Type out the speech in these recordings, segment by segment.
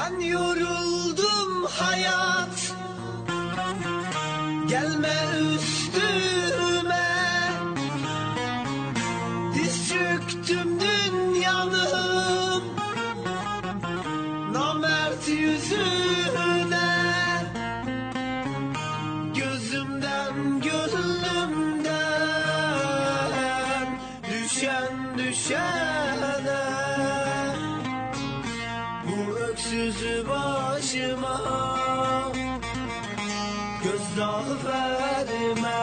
Ben yoruldum hayat. Gelme üstüme Verme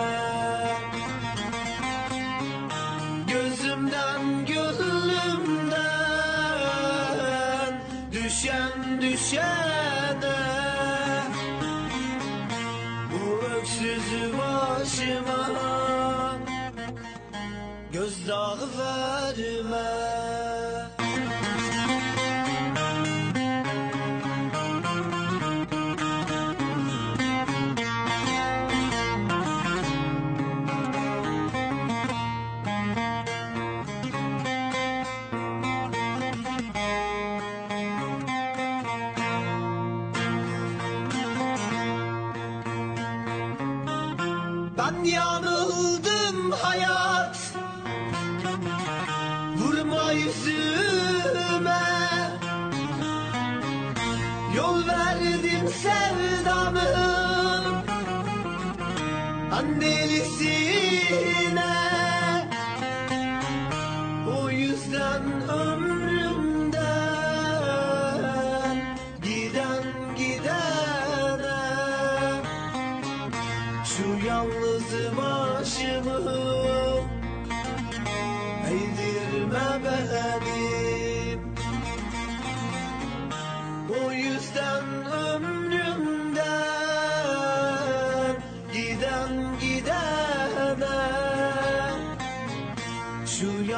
Gözümden gönlümden Düşen düşene. Bu öksüzü başıma Gözdağı verme yanıldım hayat. Vurma yüzüme. Yol verdim sevdanın Annelisine. O yüzden ömrümden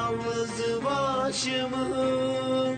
yalnız başımı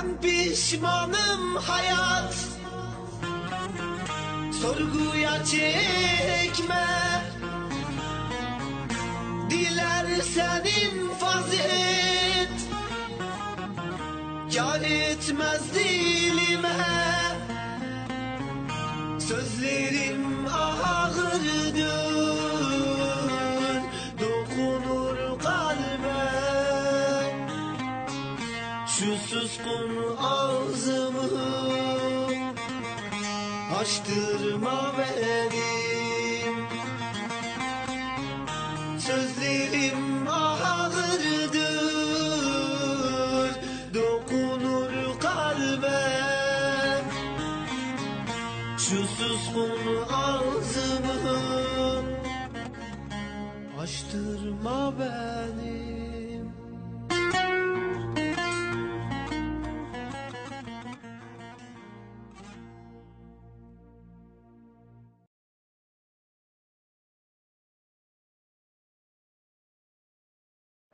Ben pişmanım hayat. Sorguya çekme. Dilersen infaz et Yar etmez dilime. Sözlerim ağırdır şu suskun ağzımı Açtırma benim Sözlerim ağırdır Dokunur kalbe. Şu suskun ağzımı Açtırma benim